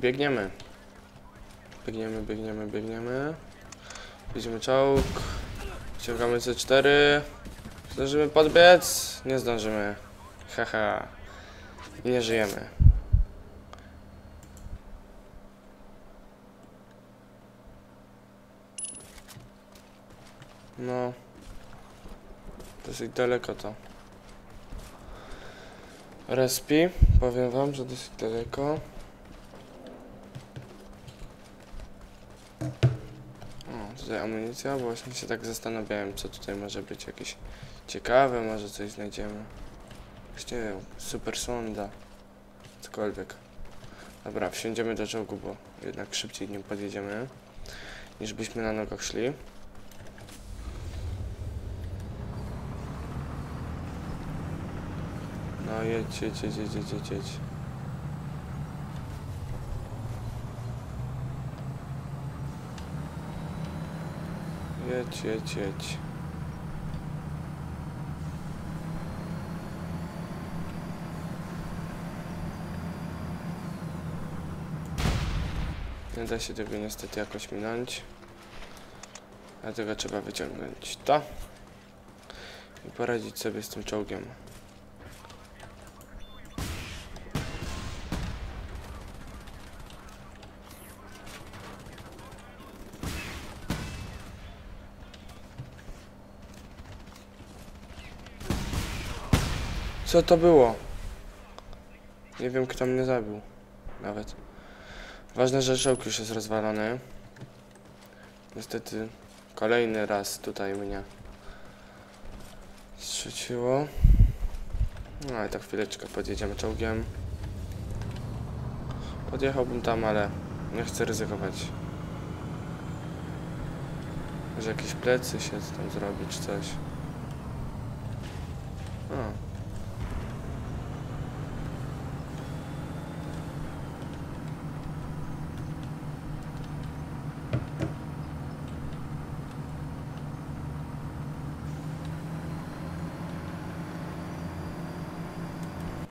Biegniemy. Biegniemy, biegniemy, biegniemy. Widzimy czołg. Ściągamy C4. Zdążymy podbiec? Nie zdążymy. Haha. Nie żyjemy. No. Dosyć daleko to. Respi. Powiem wam, że dosyć daleko. Tutaj amunicja, właśnie się tak zastanawiałem, co tutaj może być jakieś ciekawe, może coś znajdziemy. Właśnie super sonda, cokolwiek. Dobra, wsiądziemy do czołgu, bo jednak szybciej nim podjedziemy, niż byśmy na nogach szli. No jedź, jedź, jedź, jedź, jedź, jedź, jedź. Jedź, jedź. Nie da się tego niestety jakoś minąć. Dlatego trzeba wyciągnąć to i poradzić sobie z tym czołgiem. Co to było? Nie wiem kto mnie zabił. Nawet. Ważne, że już jest rozwalony. Niestety kolejny raz tutaj mnie strzeciło. No ale tak chwileczkę podjedziemy czołgiem. Podjechałbym tam, ale nie chcę ryzykować. Może jakieś plecy się tam zrobić, coś.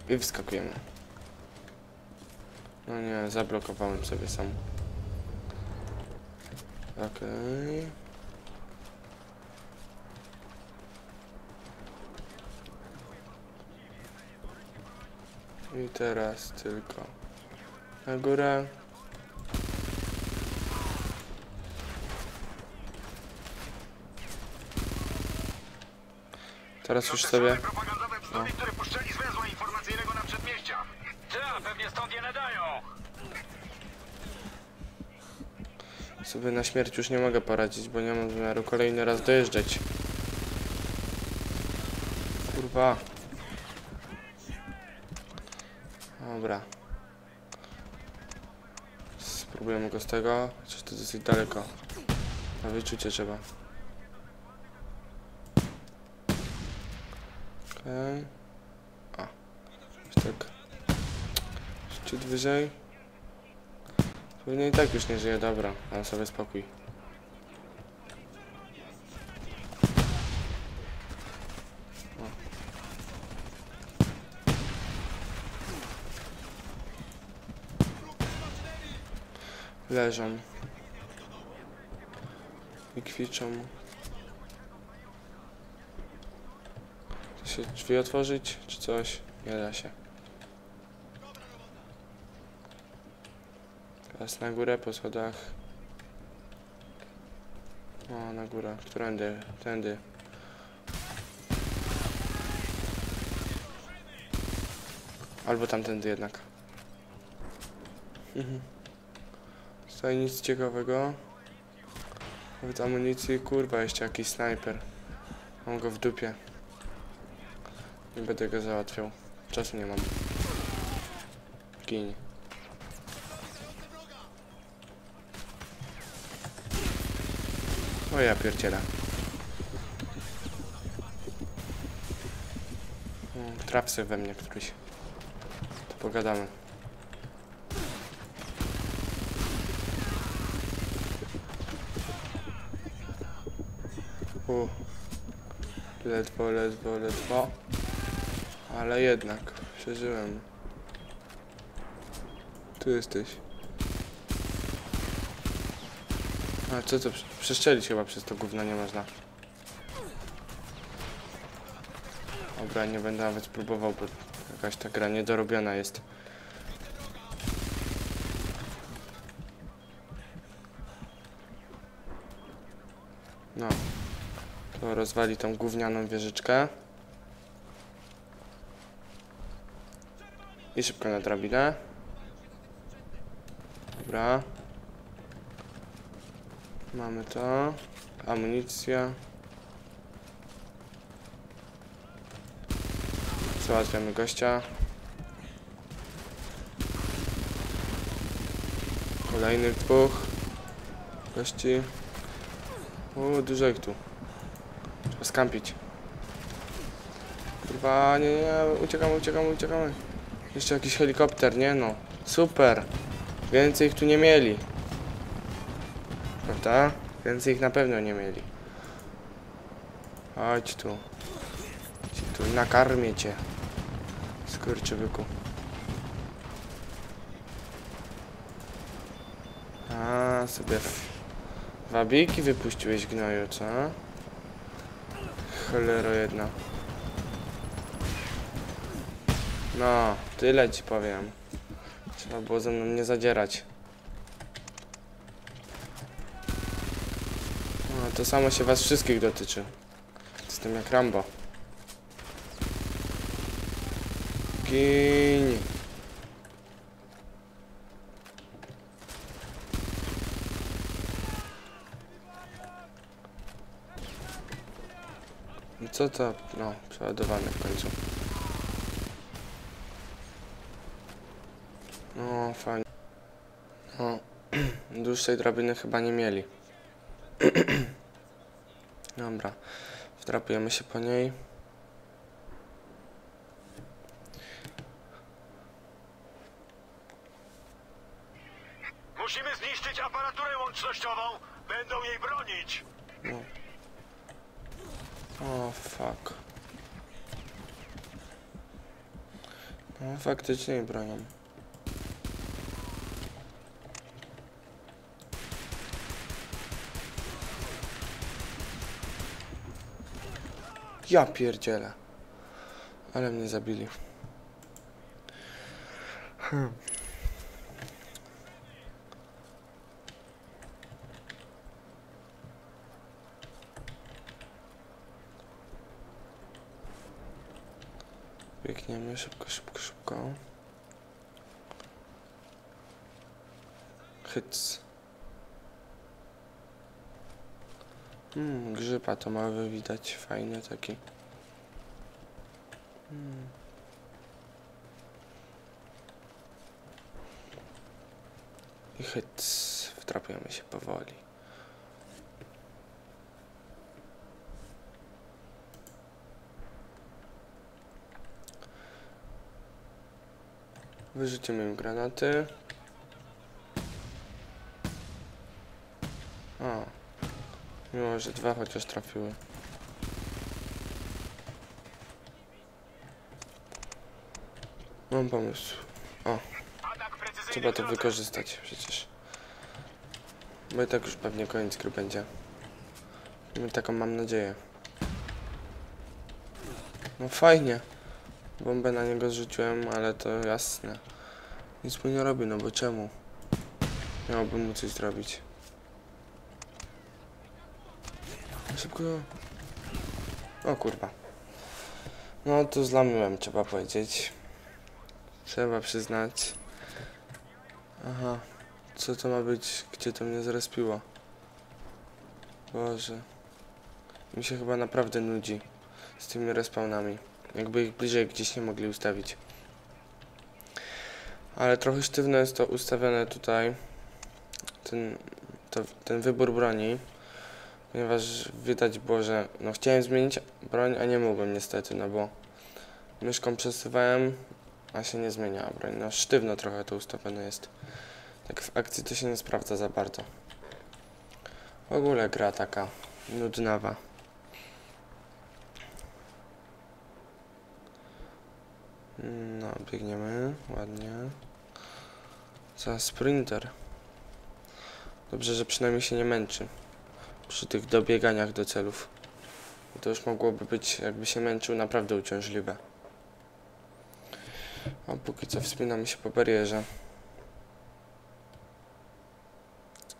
I wskakujemy. No nie, zablokowałem sobie sam. Okej. I teraz tylko na górę. Teraz już sobie... propagandowe stąd je nadają. Sobie na śmierć już nie mogę poradzić, bo nie mam zamiaru kolejny raz dojeżdżać. Kurwa. Dobra. Spróbujemy go z tego, chociaż to dosyć daleko. Na wyczucie trzeba. Okej. A. Już tak. Ciut wyżej. Pewnie i tak już nie żyje, dobra, mam sobie spokój. O. Leżą. I kwiczą. Da się drzwi otworzyć, czy coś? Nie da się. Teraz na górę po schodach. O, na górę. Którędy? Tędy. Albo tamtędy jednak. Mhm. Tutaj nic ciekawego. Nawet amunicji, kurwa, jeszcze jakiś snajper. Mam go w dupie. Nie będę go załatwiał. Czasu nie mam. Gin. O ja pierdzielę. Mm, Trapsy we mnie któryś. To pogadamy. U. Ledwo, ledwo, ledwo. Ale jednak przeżyłem. Tu jesteś. A co to? Przeszczelić chyba przez to gówno nie można. Dobra, nie będę nawet próbował, bo jakaś ta gra niedorobiona jest. No. To rozwali tą gównianą wieżyczkę. I szybko na drabinę. Dobra. Mamy to. Amunicja. Załatwiamy gościa. Kolejnych dwóch gości. O, dużo ich tu. Trzeba skampić. Kurwa, nie, nie, uciekamy, uciekamy, uciekamy. Jeszcze jakiś helikopter, nie no. Super. Więcej ich tu nie mieli. Prawda? Więcej ich na pewno nie mieli. Chodź tu. Chodź tu, nakarmię cię. Skurczybyku. A, sobie wabiki wypuściłeś gnoju, co? Cholero jedna. No, tyle ci powiem. Trzeba było ze mną nie zadzierać. To samo się was wszystkich dotyczy. Jestem jak Rambo. Gin. Co to? No, przeładowane w końcu. No, fajnie. No, dłuższej drabiny chyba nie mieli. Dobra, wdrapujemy się po niej. Musimy zniszczyć aparaturę łącznościową. Będą jej bronić. No. O, fuck. No, faktycznie jej bronią. Ja pierdzielę. Ale mnie zabili. Hmm. Biegniemy szybko, szybko, szybko. Hyc. Hmm, grzyba to mały widać, fajny taki. Hmm. I hyc, wtrapiamy się powoli. Wyrzucimy im granaty. O. Mimo, że dwa chociaż trafiły. Mam pomysł. Precyzyjny Trzeba to wykorzystać przecież. Bo i tak już pewnie koniec gry będzie. I taką mam nadzieję. No fajnie. Bombę na niego zrzuciłem, ale to jasne. Nic mu nie robi, no bo czemu? Miałbym mu coś zrobić. Szybko. O kurwa. No to zlamiłem, trzeba powiedzieć. Trzeba przyznać. Aha. Co to ma być? Gdzie to mnie zrespiło? Boże. Mi się chyba naprawdę nudzi z tymi respawnami. Jakby ich bliżej gdzieś nie mogli ustawić. Ale trochę sztywno jest to ustawione tutaj. Ten, to, ten wybór broni. Ponieważ widać było, że no chciałem zmienić broń, a nie mogłem niestety, no bo myszką przesuwałem, a się nie zmieniała broń. No sztywno trochę to ustawione jest. Tak w akcji to się nie sprawdza za bardzo. W ogóle gra taka nudnawa. No, biegniemy ładnie. Za sprinter. Dobrze, że przynajmniej się nie męczy przy tych dobieganiach do celów. To już mogłoby być, jakby się męczył, naprawdę uciążliwe. A póki co wspinamy się po barierze.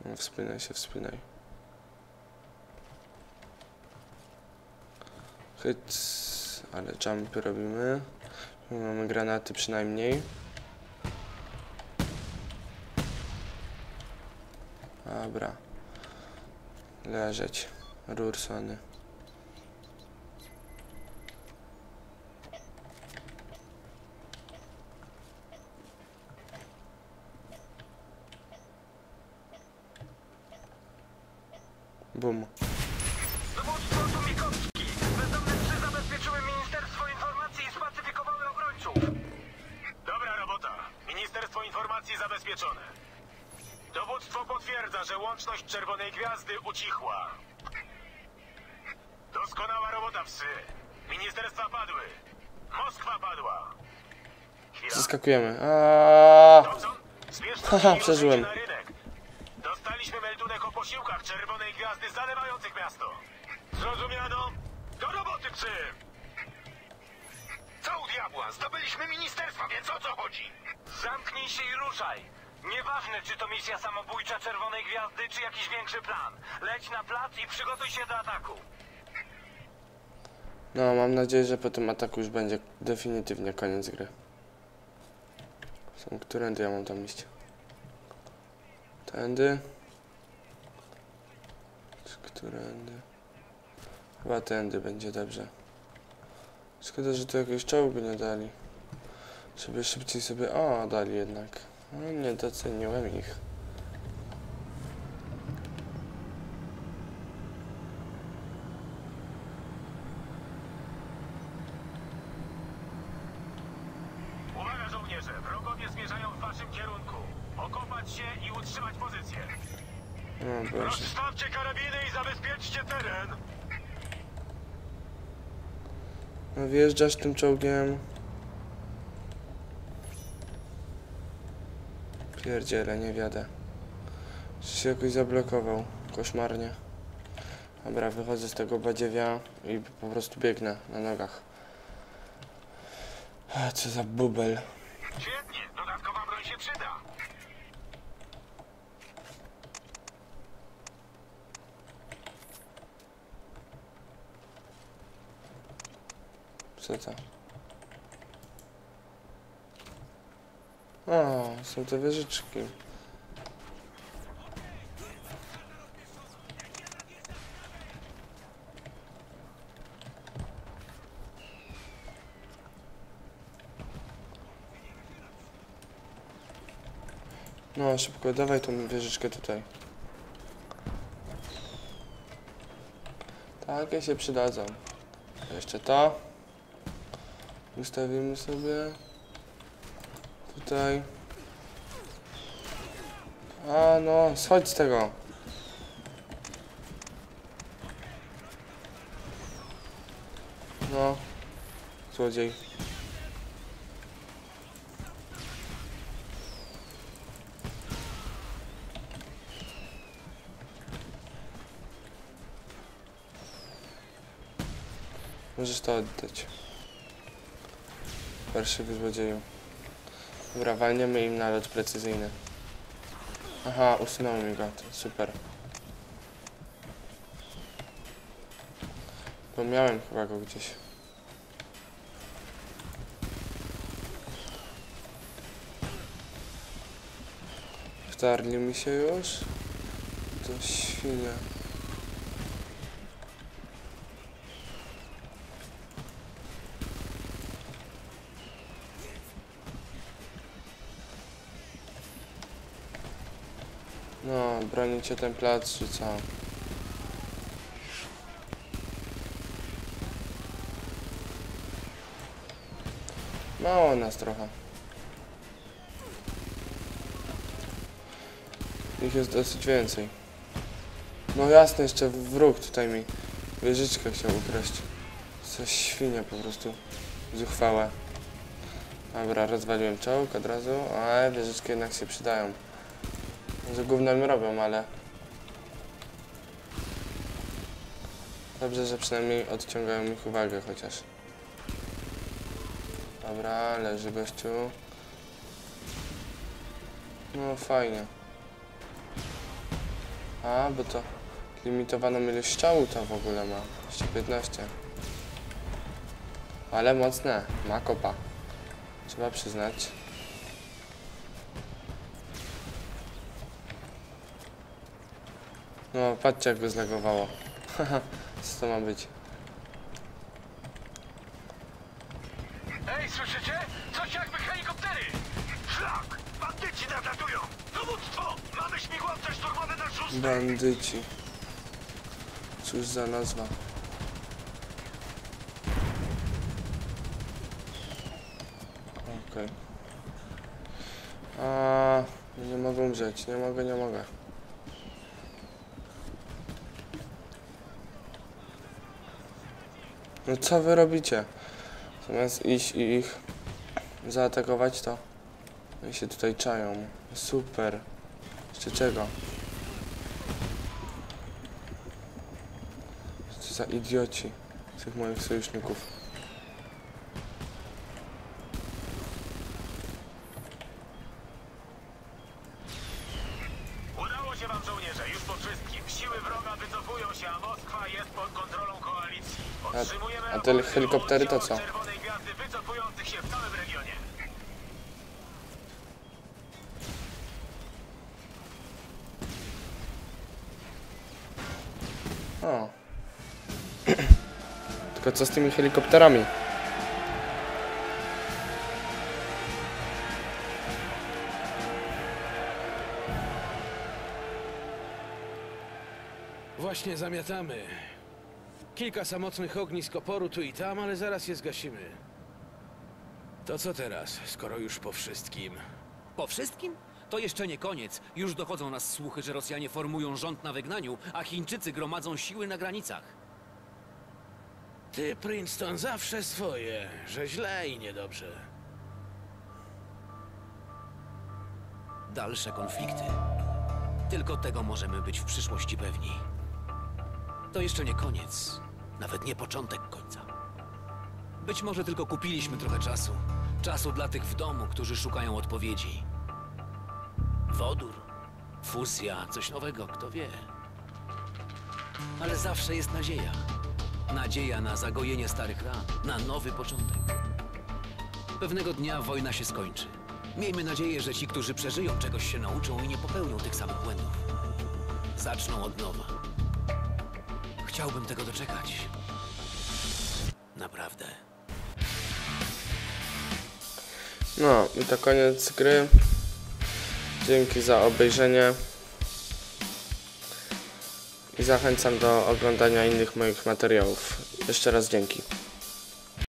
No, wspinaj się, wspinaj. Hyc, ale jumpy robimy. Mamy granaty przynajmniej. Dobra. Leżeć. Rursony. Bum. Dowództwo tu Mikowski. Bezdomne trzy zabezpieczyły Ministerstwo Informacji i spacyfikowały obrońców. Dobra robota. Ministerstwo Informacji zabezpieczone. Dowództwo potwierdza, że łączność Czerwonej Gwiazdy ucichła. Doskonała robota, psy. Ministerstwa padły. Moskwa padła. Chwila. Zaskakujemy. Aaaa! Haha, przeżyłem. ruszajcie na rynek. Dostaliśmy meldunek o posiłkach Czerwonej Gwiazdy zalewających miasto. Zrozumiano? Do roboty, psy! Co u diabła? Zdobyliśmy ministerstwa, więc o co chodzi? Zamknij się i ruszaj. Nieważne, czy to misja samobójcza Czerwonej Gwiazdy, czy jakiś większy plan. Leć na plac i przygotuj się do ataku. No, mam nadzieję, że po tym ataku już będzie definitywnie koniec gry. Są, którędy ja mam tam iść? Tędy? Czy którędy? Chyba tędy będzie dobrze. Szkoda, że tu jakiegoś czołgu nie dali. Żeby szybciej sobie... O, dali jednak. No, nie doceniłem ich. Uwaga, żołnierze! Wrogowie zmierzają w waszym kierunku. Okopać się i utrzymać pozycję. O Boże. Rozstawcie karabiny i zabezpieczcie teren. No wjeżdżasz tym czołgiem. Pierdziele, nie wiadę. Się jakoś zablokował. Koszmarnie. Dobra, wychodzę z tego badziewia i po prostu biegnę na nogach. A, co za bubel. Świetnie, dodatkowa broń się przyda. Co to? O, są te wieżyczki. No, szybko, dawaj tą wieżyczkę tutaj. Takie się przydadzą. Jeszcze to. Ustawimy sobie tutaj. A no, schodź z tego. No, złodziej. Możesz to oddać. Parszywy złodzieju. Dobra, walniemy im nalot precyzyjny. Aha, usunął mi go, super. Bo miałem chyba go gdzieś. Wtarli mi się już? To świnia. No, bronicie ten plac, czy co? Mało nas trochę. Ich jest dosyć więcej. No jasne, jeszcze wróg tutaj mi wieżyczkę chciał ukraść. Coś świnia po prostu. Zuchwałe. Dobra, rozwaliłem czołg od razu, ale wieżyczki jednak się przydają. Z gównem robią, ale... Dobrze, że przynajmniej odciągają ich uwagę chociaż. Dobra, leży gościu. No fajnie. A, bo to limitowaną ilość strzału to w ogóle ma. Jeszcze 15. Ale mocne, ma kopa. Trzeba przyznać. No, patrzcie jak go zlegowało. Haha, co to ma być? Ej, słyszycie? Coś jakby helikoptery! Szlak! Bandyci nadlatują! Dowództwo! Mamy śmigłowce szturmowe na szóstej! Bandyci. Cóż za nazwa. Okej. A nie mogę umrzeć. Nie mogę, nie mogę. No co wy robicie? Zamiast iść i ich zaatakować to oni się tutaj czają. Super. Jeszcze czego? Co za idioci tych moich sojuszników. Udało się wam żołnierze, już po wszystkim. Siły wroga wycofują się, a Moskwa jest pod kontrolą koalicji. Otrzymujemy a te raporty o helikoptery to co? O. Tylko co z tymi helikopterami? Właśnie zamiatamy. Kilka samotnych ognisk oporu tu i tam, ale zaraz je zgasimy. To co teraz, skoro już po wszystkim? Po wszystkim? To jeszcze nie koniec. Już dochodzą nas słuchy, że Rosjanie formują rząd na wygnaniu, a Chińczycy gromadzą siły na granicach. Ty, Princeton, zawsze swoje, że źle i niedobrze. Dalsze konflikty. Tylko tego możemy być w przyszłości pewni. To jeszcze nie koniec. Nawet nie początek końca. Być może tylko kupiliśmy trochę czasu. Czasu dla tych w domu, którzy szukają odpowiedzi. Wodór, fuzja, coś nowego, kto wie. Ale zawsze jest nadzieja. Nadzieja na zagojenie starych ran, na nowy początek. Pewnego dnia wojna się skończy. Miejmy nadzieję, że ci, którzy przeżyją, czegoś się nauczą i nie popełnią tych samych błędów. Zaczną od nowa. Chciałbym tego doczekać. Naprawdę. No i to koniec gry. Dzięki za obejrzenie. I zachęcam do oglądania innych moich materiałów. Jeszcze raz dzięki.